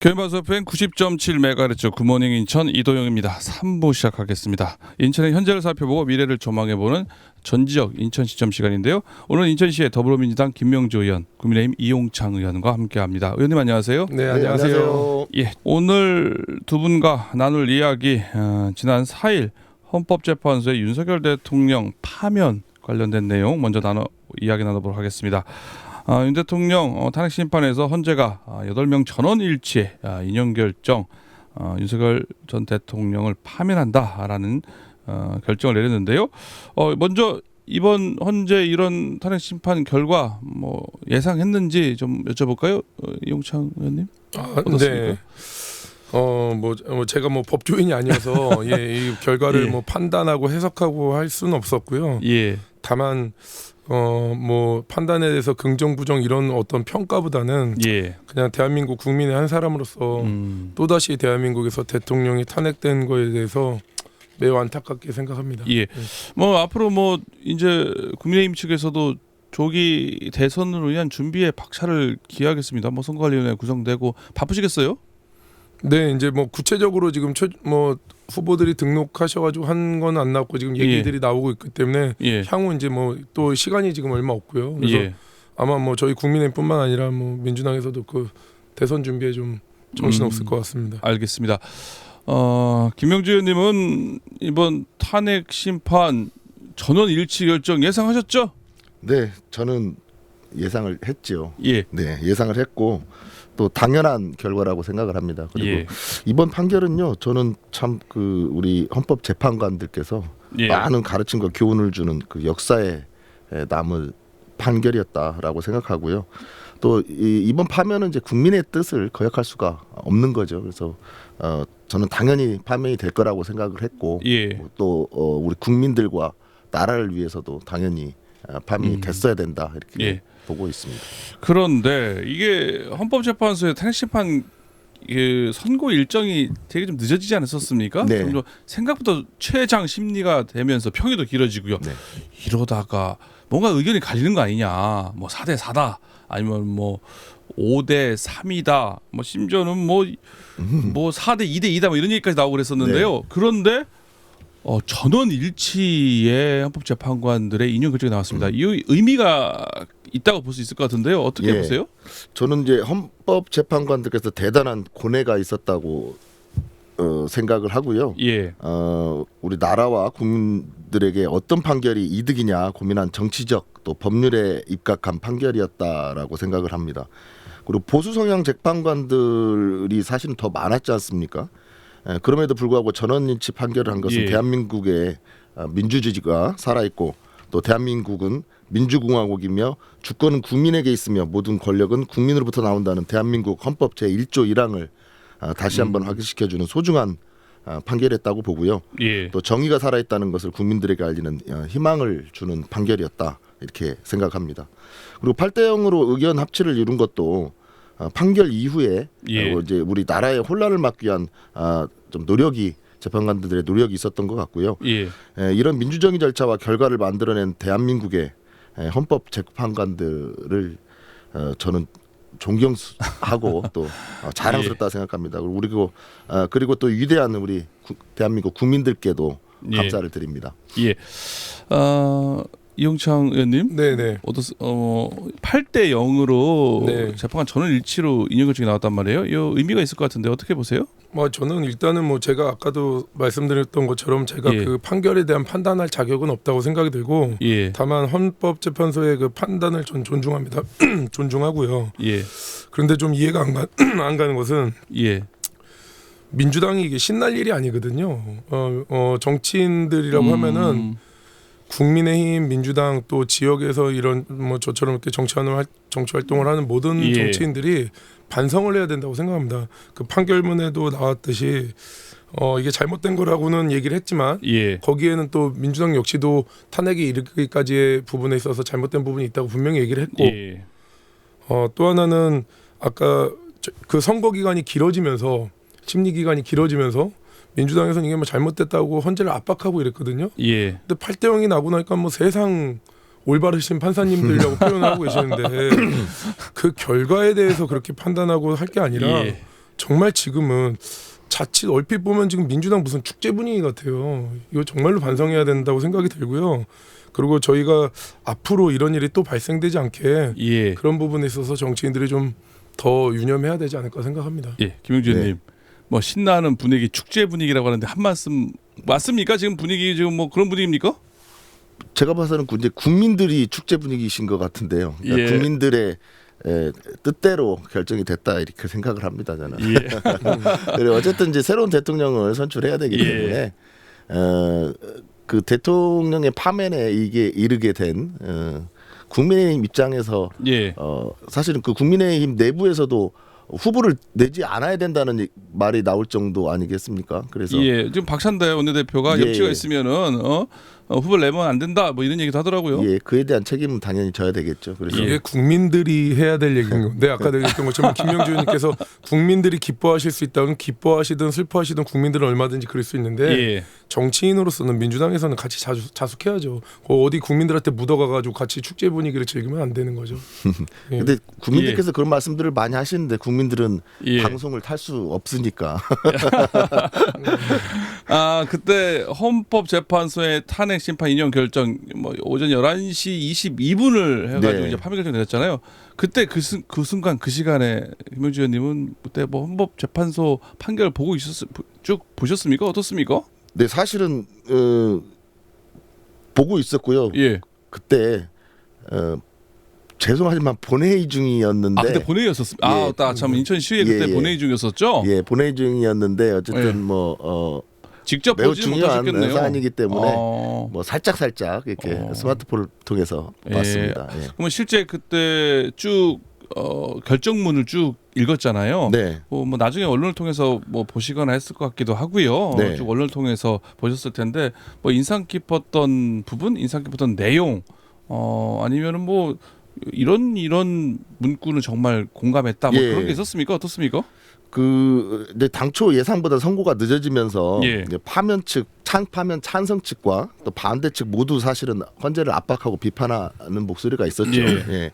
개마수 FM 90.7MHz 굿모닝 인천 이도영입니다. 3부 시작하겠습니다. 인천의 현재를 살펴보고 미래를 조망해보는 전지적 인천 시점 시간인데요. 오늘 인천시의 더불어민주당 김명주 의원, 국민의힘 이용창 의원과 함께합니다. 의원님 안녕하세요. 네, 안녕하세요. 예, 오늘 두 분과 나눌 이야기 어, 지난 4일 헌법재판소의 윤석열 대통령 파면 관련된 내용 먼저 나눠 이야기 나눠보도록 하겠습니다. 아, 윤 대통령 어, 탄핵 심판에서 헌재가 아, 8명 전원 일치의 아, 인용 결정 어, 윤석열 전 대통령을 파면한다라는 어, 결정을 내렸는데요. 어, 먼저 이번 헌재 이런 탄핵 심판 결과 뭐 예상했는지 좀 여쭤볼까요, 어, 이용창 의원님? 아, 어떻습니까? 네. 어, 뭐, 뭐 제가 뭐 법조인이 아니어서 예, 이 결과를 예. 뭐 판단하고 해석하고 할 수는 없었고요. 예, 다만 어, 뭐 판단에 대해서 긍정 부정 이런 어떤 평가보다는 예. 그냥 대한민국 국민의 한 사람으로서 음, 또다시 대한민국에서 대통령이 탄핵된 거에 대해서 매우 안타깝게 생각합니다. 예. 뭐 앞으로 뭐 이제 국민의힘 측에서도 조기 대선으로 위한 준비에 박차를 기하겠습니다. 뭐 선거관리위원회 구성되고 바쁘시겠어요? 네, 이제 뭐 구체적으로 지금 최, 뭐 후보들이 등록하셔가지고 한 건 안 나왔고 지금 얘기들이 나오고 있기 때문에 예. 향후 이제 뭐 또 시간이 지금 얼마 없고요. 그래서 예. 아마 뭐 저희 국민의힘뿐만 아니라 뭐 민주당에서도 그 대선 준비에 좀 정신 없을 음. 것 같습니다. 알겠습니다. 어, 김명주 의원님은 이번 탄핵 심판 전원 일치 결정 예상하셨죠? 네, 저는 예상을 했지요. 예. 네, 예상을 했고 또 당연한 결과라고 생각을 합니다. 그리고 예. 이번 판결은요, 저는 참 그 우리 헌법 재판관들께서 예. 많은 가르침과 교훈을 주는 그 역사에 에, 남을 판결이었다라고 생각하고요. 또 이, 이번 파면은 이제 국민의 뜻을 거역할 수가 없는 거죠. 그래서 어, 저는 당연히 파면이 될 거라고 생각을 했고 예. 또 어, 우리 국민들과 나라를 위해서도 당연히 어, 파면이 음. 됐어야 된다 이렇게 예. 보고 있습니다. 그런데 이게 헌법재판소의 탄핵 심판 그 선고 일정이 되게 좀 늦어지지 않았었습니까? 네. 좀 생각보다 최장 심리가 되면서 평이도 길어지고요. 네. 이러다가 뭔가 의견이 갈리는 거 아니냐. 뭐 4대 4다. 아니면 뭐 5대 3이다. 뭐 심지어는 뭐뭐 4대 2대 2다 뭐 이런 얘기까지 나오고 그랬었는데요. 그런데 어, 전원 일치의 헌법재판관들의 인용 결정이 나왔습니다. 이 의미가 있다고 볼 수 있을 것 같은데요. 어떻게 예. 보세요? 저는 이제 헌법 재판관들께서 대단한 고뇌가 있었다고 어, 생각을 하고요. 예. 어, 우리 나라와 국민들에게 어떤 판결이 이득이냐 고민한 정치적 또 법률에 입각한 판결이었다라고 생각을 합니다. 그리고 보수 성향 재판관들이 사실은 더 많았지 않습니까? 에, 그럼에도 불구하고 전원일치 판결을 한 것은 예. 대한민국의 어, 민주주의가 살아 있고 또 대한민국은 민주공화국이며 주권은 국민에게 있으며 모든 권력은 국민으로부터 나온다는 대한민국 헌법 제 1조 1항을 어, 다시 한번 확인시켜주는 소중한 어, 판결이었다고 보고요. 예. 또 정의가 살아있다는 것을 국민들에게 알리는 어, 희망을 주는 판결이었다 이렇게 생각합니다. 그리고 8대 0으로 의견 합치를 이룬 것도 어, 판결 이후에 예. 어, 이제 우리 나라의 혼란을 막기 위한 아, 좀 노력이 재판관들의 노력이 있었던 것 같고요. 예. 에, 이런 민주정의 절차와 결과를 만들어낸 대한민국의 에, 헌법 재판관들을 어, 저는 존경하고 또 어, 자랑스럽다 고 생각합니다. 그리고 그리고 어, 그리고 또 위대한 우리 구, 대한민국 국민들께도 예. 감사를 드립니다. 예. 어, 이용창 의원님. 네, 네. 어떻 어 8대 0으로 네. 재판관 전원 일치로 인용 결정이 나왔단 말이에요. 이 의미가 있을 것 같은데 어떻게 보세요? 뭐 저는 일단은 뭐 제가 아까도 말씀드렸던 것처럼 제가 예. 그 판결에 대한 판단할 자격은 없다고 생각이 들고 예. 다만 헌법재판소의 그 판단을 전 존중합니다. 존중하고요. 예. 그런데 좀 이해가 안, 가, 안 가는 것은 예. 민주당이 이게 신날 일이 아니거든요. 어, 어 정치인들이라고 음, 하면은 국민의힘, 민주당 또 지역에서 이런 뭐 저처럼 이렇게 정치하는 활, 정치 활동을 하는 모든 예. 정치인들이 반성을 해야 된다고 생각합니다. 그 판결문에도 나왔듯이 어 이게 잘못된 거라고는 얘기를 했지만 예. 거기에는 또 민주당 역시도 탄핵에 이르기까지의 부분에 있어서 잘못된 부분이 있다고 분명히 얘기를 했고 예. 어, 또 하나는 아까 저- 그 선거 기간이 길어지면서 심리 기간이 길어지면서 민주당에서는 이게 뭐 잘못됐다고 헌재를 압박하고 이랬거든요. 예. 근데 8대 0이 나고 나니까 뭐 세상 올바르신 판사님들이라고 표현하고 계시는데 그 결과에 대해서 그렇게 판단하고 할 게 아니라 예. 정말 지금은 자칫 얼핏 보면 지금 민주당 무슨 축제 분위기 같아요. 이거 정말로 반성해야 된다고 생각이 들고요. 그리고 저희가 앞으로 이런 일이 또 발생되지 않게 예. 그런 부분에 있어서 정치인들이 좀 더 유념해야 되지 않을까 생각합니다. 예, 김용준 네. 님. 뭐 신나는 분위기, 축제 분위기라고 하는데 한 말씀 맞습니까? 지금 분위기 지금 뭐 그런 분위기입니까? 제가 봐서는 이제 국민들이 축제 분위기이신 것 같은데요. 그러니까 예. 국민들의 에, 뜻대로 결정이 됐다 이렇게 생각을 합니다. 저는. 예. 그리고 어쨌든 이제 새로운 대통령을 선출해야 되기 예. 때문에 어, 그 대통령의 파면에 이게 이르게 된 어, 국민의힘 입장에서 예. 어, 사실은 그 국민의힘 내부에서도 후보를 내지 않아야 된다는 이- 말이 나올 정도 아니겠습니까? 그래서 예. 지금 박찬대 원내대표가 예, 염치가 예. 있으면은 어, 어 후보를 내면 안 된다. 뭐 이런 얘기도 하더라고요. 예, 그에 대한 책임은 당연히 져야 되겠죠. 그래서 예. 이게 국민들이 해야 될 얘기인 건데 아까 내가 얘기했던 것처럼 김명주 의원님께서 국민들이 기뻐하실 수 있다면 기뻐하시든 슬퍼하시든 국민들은 얼마든지 그럴 수 있는데 예. 정치인으로서는 민주당에서는 같이 자주, 자숙해야죠. 그 어디 국민들한테 묻어가가지고 같이 축제 분위기를 즐기면 안 되는 거죠. 예. 근데 국민들께서 그런 말씀들을 많이 하시는데 국민들은 예. 방송을 탈 수 없으니까 아 그때 헌법재판소의 탄핵 심판 인용 결정 뭐 오전 11시 22분을 해가지고 네. 이제 파면 결정 됐잖아요. 그때 그, 순, 그 순간 그 시간에 김영주 의원님은 그때 뭐 헌법재판소 판결 보고 있었 쭉 보셨습니까? 어떻습니까? 네 사실은 어, 보고 있었고요. 예. 그때 어, 죄송하지만 본회의 중이었는데 아 그때 본회의였었습니다. 예. 아참 인천시에 그때 예, 예. 본회의 중이었었죠. 예 본회의 중이었는데 어쨌든 예. 뭐 어, 직접 매우 보지 중요한 못하셨겠네요. 사안이기 때문에 어. 뭐 살짝 살짝 이렇게 어. 스마트폰을 통해서 예. 봤습니다. 예. 그러면 실제 그때 쭉 어, 결정문을 쭉 읽었잖아요. 네. 뭐, 뭐 나중에 언론을 통해서 뭐 보시거나 했을 것 같기도 하고요. 네. 쭉 언론을 통해서 보셨을 텐데 뭐 인상 깊었던 부분, 인상 깊었던 내용, 어 아니면은 뭐 이런 이런 문구는 정말 공감했다. 뭐 예. 그런 게 있었습니까? 어떻습니까? 그 근데 당초 예상보다 선고가 늦어지면서 예. 이제 파면 측, 찬 파면 찬성 측과 또 반대 측 모두 사실은 헌재를 압박하고 비판하는 목소리가 있었죠. 예. 예.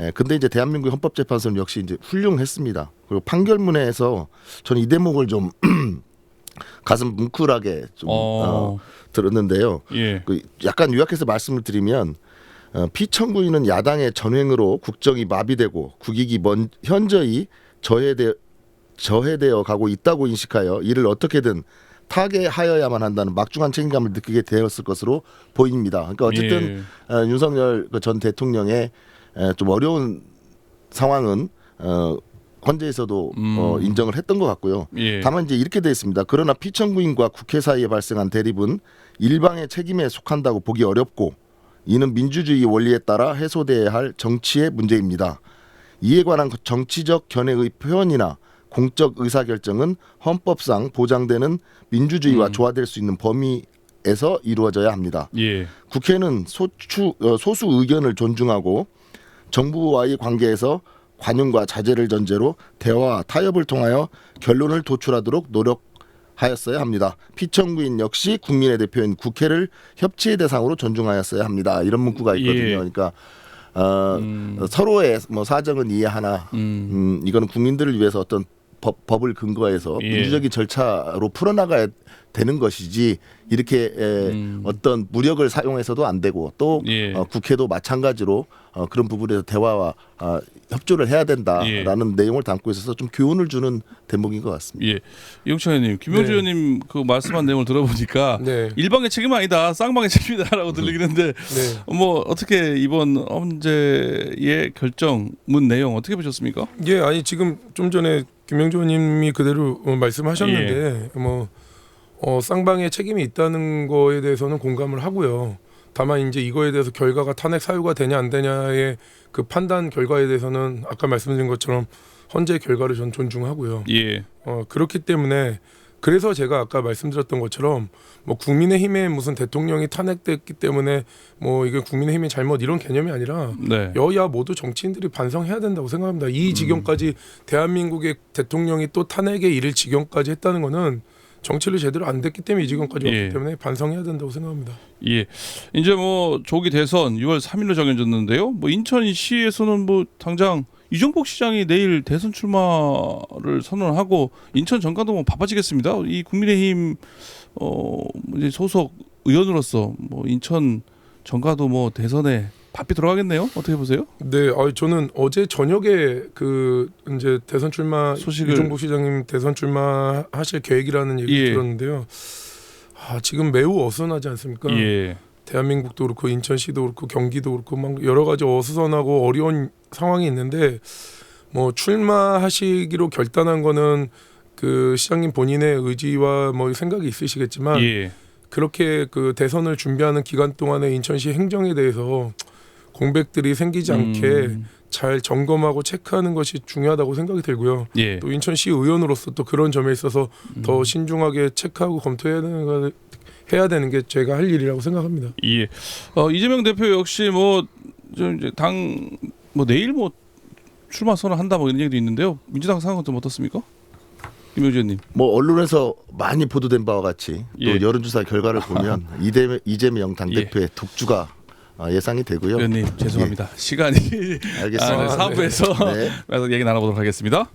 예, 근데 이제 대한민국 헌법재판소는 역시 이제 훌륭했습니다. 그리고 판결문에서 저는 이 대목을 좀 가슴 뭉클하게 좀 어, 어, 들었는데요. 예, 그 약간 요약해서 말씀을 드리면 어, 피청구인은 야당의 전횡으로 국정이 마비되고 국익이 먼 현저히 저해되 저해되어 가고 있다고 인식하여 이를 어떻게든 타개하여야만 한다는 막중한 책임감을 느끼게 되었을 것으로 보입니다. 그러니까 어쨌든 예. 어, 윤석열 그전 대통령의 에, 좀 어려운 상황은 어, 헌재에서도 음. 어, 인정을 했던 것 같고요. 예. 다만 이제 이렇게 돼 있습니다. 그러나 피청구인과 국회 사이에 발생한 대립은 일방의 책임에 속한다고 보기 어렵고 이는 민주주의 원리에 따라 해소돼야 할 정치의 문제입니다. 이에 관한 정치적 견해의 표현이나 공적 의사 결정은 헌법상 보장되는 민주주의와 음. 조화될 수 있는 범위에서 이루어져야 합니다. 예. 국회는 소추, 어, 소수 의견을 존중하고 정부와의 관계에서 관용과 자제를 전제로 대화와 타협을 통하여 결론을 도출하도록 노력하였어야 합니다. 피청구인 역시 국민의 대표인 국회를 협치의 대상으로 존중하였어야 합니다. 이런 문구가 있거든요. 예. 그러니까 어, 음. 서로의 뭐 사정은 이해하나 음. 음, 이거는 국민들을 위해서 어떤 법, 법을 근거해서 예. 민주적인 절차로 풀어나가야 되는 것이지 이렇게 에, 음. 어떤 무력을 사용해서도 안 되고 또 예. 어, 국회도 마찬가지로 어, 그런 부분에서 대화와 어, 협조를 해야 된다라는 예. 내용을 담고 있어서 좀 교훈을 주는 대목인 것 같습니다. 예. 이용찬 의원님, 김용주 네. 의원님 그 말씀한 내용을 들어보니까 네. 일방의 책임은 아니다, 쌍방의 책임이다라고 들리는데 네. 뭐 어떻게 이번 헌재의 결정문 내용 어떻게 보셨습니까? 예, 아니 지금 좀 전에 김영조 님이 그대로 어, 말씀하셨는데 예. 뭐 어, 쌍방의 책임이 있다는 거에 대해서는 공감을 하고요. 다만 이제 이거에 대해서 결과가 탄핵 사유가 되냐 안 되냐의 그 판단 결과에 대해서는 아까 말씀드린 것처럼 헌재 결과를 전 존중하고요. 예. 어, 그렇기 때문에 그래서 제가 아까 말씀드렸던 것처럼 뭐 국민의힘의 무슨 대통령이 탄핵됐기 때문에 뭐 이게 국민의힘의 잘못 이런 개념이 아니라 네. 여야 모두 정치인들이 반성해야 된다고 생각합니다. 이 지경까지 대한민국의 대통령이 또 탄핵에 이를 지경까지 했다는 거는 정치를 제대로 안 됐기 때문에 이 지경까지 예. 왔기 때문에 반성해야 된다고 생각합니다. 예. 이제 뭐 조기 대선 6월 3일로 정해졌는데요. 뭐 인천시에서는 뭐 당장 이종복 시장이 내일 대선 출마를 선언하고 인천 전가도 뭐 바빠지겠습니다. 이 국민의힘 어 이제 소속 의원으로서 뭐 인천 전가도 뭐 대선에 바삐 들어가겠네요. 어떻게 보세요? 네, 아, 저는 어제 저녁에 그 이제 대선 출마 소식을- 이종복 시장님 대선 출마 하실 계획이라는 얘기 예. 들었는데요. 아, 지금 매우 어수선하지 않습니까? 예. 대한민국도 그렇고 인천시도 그렇고 경기도 그렇고 막 여러 가지 어수선하고 어려운 상황이 있는데 뭐 출마하시기로 결단한 거는 그 시장님 본인의 의지와 뭐 생각이 있으시겠지만 예. 그렇게 그 대선을 준비하는 기간 동안에 인천시 행정에 대해서 공백들이 생기지 않게 음, 잘 점검하고 체크하는 것이 중요하다고 생각이 들고요. 예. 또 인천시 의원으로서 또 그런 점에 있어서 음. 더 신중하게 체크하고 검토해야 되는 거 해야 되는 게 제가 할 일이라고 생각합니다. 예. 어, 이재명 대표 역시 뭐좀 이제 당뭐 내일 뭐 출마 선언한다 뭐 이런 얘기도 있는데요. 민주당 상황은 좀 어떻습니까? 김효재 님. 뭐 언론에서 많이 보도된 바와 같이 예. 또 여론조사 결과를 보면 이재명, 이재명 당 예. 대표의 독주가 아, 예상이 되고요. 의원님 죄송합니다. 시간이 알겠습니다. 아, 네, 사부에서 네. 그래서 얘기 나눠보도록 하겠습니다.